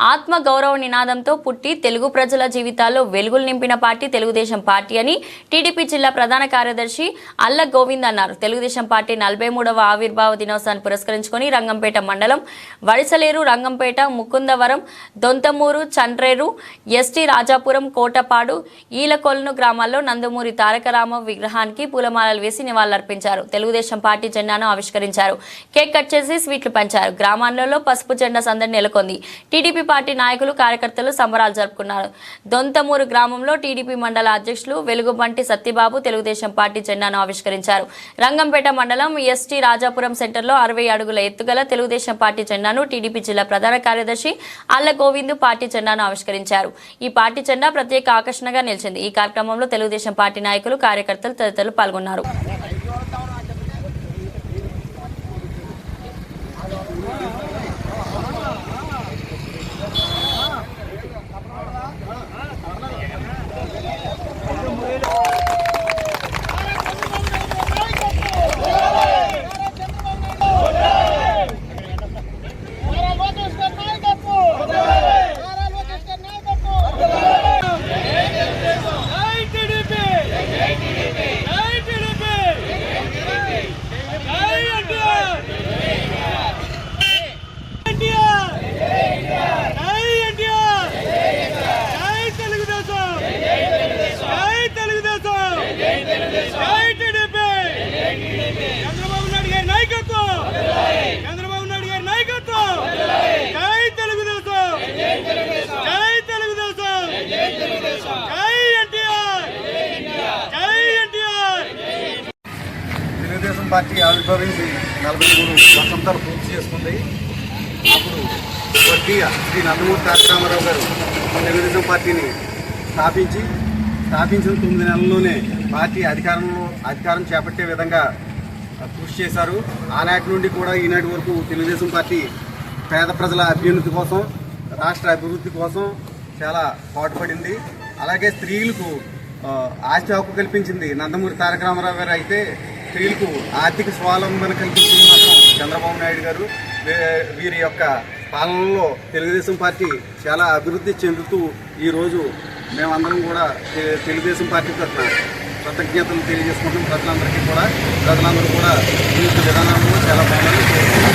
ఆత్మ గౌరవ నినాదంతో పుట్టి తెలుగు ప్రజల జీవితాల్లో వెలుగులు నింపిన పార్టీ తెలుగుదేశం పార్టీ అని టీడీపీ జిల్లా ప్రధాన కార్యదర్శి అల్ల గోవింద్ అన్నారు. తెలుగుదేశం పార్టీ నలభై మూడవ ఆవిర్భావ దినోత్సవాన్ని పురస్కరించుకొని రంగంపేట మండలం వడిసలేరు రంగంపేట ముకుందవరం దొంతమూరు చండ్రేరు ఎస్టీ రాజాపురం కోటపాడు ఈలకొలను గ్రామాల్లో నందమూరి తారకరామ విగ్రహానికి పూలమాలలు వేసి నివాళులర్పించారు. తెలుగుదేశం పార్టీ జెండాను ఆవిష్కరించారు. కేక్ కట్ చేసి స్వీట్లు పంచారు. గ్రామాలలో పసుపు జెండా సందడి నెలకొంది. టీడీపీ పార్టీ నాయకులు కార్యకర్తలు సంబరాలు జరుపుకున్నారు. దొంతమూరు గ్రామంలో టీడీపీ మండల అధ్యక్షులు వెలుగుబంటి సత్యబాబు తెలుగుదేశం పార్టీ జెండాను ఆవిష్కరించారు. రంగంపేట మండలం ఎస్టీ రాజాపురం సెంటర్లో అరవై అడుగుల ఎత్తుగల తెలుగుదేశం పార్టీ జెండాను టీడీపీ జిల్లా ప్రధాన కార్యదర్శి అల్ల గోవింద్ పార్టీ జెండాను ఆవిష్కరించారు. ఈ పార్టీ జెండా ప్రత్యేక ఆకర్షణగా నిలిచింది. ఈ కార్యక్రమంలో తెలుగుదేశం పార్టీ నాయకులు కార్యకర్తలు తదితరులు పాల్గొన్నారు నారా లోకేష్ గారి నాయకత్వం నారా లోకేష్ గారి నాయకత్వం జై టీడీపీ జై టీడీపీ జై టీడీపీ జై ఎన్టీఆర్ ఎన్టీఆర్ జై ఎన్టీఆర్ జై తెలుగుదేశం జై తెలుగుదేశం జై టీడీపీ చంద్రబాబు నాయుడు గారి నాయకత్వం చంద్రబాబు నాయుడు గారి నాయకత్వం జై తెలుగుదేశం జై తెలుగుదేశం జై ఎన్టీఆర్ జై ఎన్టీఆర్ తెలుగుదేశం పార్టీ ఆవిర్భవించి నలభై మూడు వసంతాలు పూర్తి చేసుకుంది. అప్పుడు స్వర్గీయ శ్రీ నందమూరి తారక రామారావు గారు తెలుగుదేశం పార్టీని స్థాపించి స్థాపించిన తొమ్మిది నెలల్లోనే పార్టీ అధికారంలో అధికారం చేపట్టే విధంగా కృషి చేశారు. ఆనాటి నుండి కూడా ఈనాటి వరకు తెలుగుదేశం పార్టీ పేద ప్రజల అభ్యున్నతి కోసం రాష్ట్ర అభివృద్ధి కోసం చాలా పాటుపడింది. అలాగే స్త్రీలకు ఆస్తి హక్కు కల్పించింది నందమూరి తారక రామారావు గారు అయితే స్త్రీలకు ఆర్థిక స్వావలంబన కల్పించింది మాత్రం చంద్రబాబు నాయుడు గారు. వీరి యొక్క పాలనలో తెలుగుదేశం పార్టీ చాలా అభివృద్ధి చెందుతూ ఈరోజు మేమందరం కూడా తెలుగుదేశం పార్టీ తరఫున కృతజ్ఞతలు తెలియజేసుకుంటున్నాం ప్రజలందరికీ కూడా ప్రజలందరూ కూడా ఈ విధానంలో చాలా బాగుంది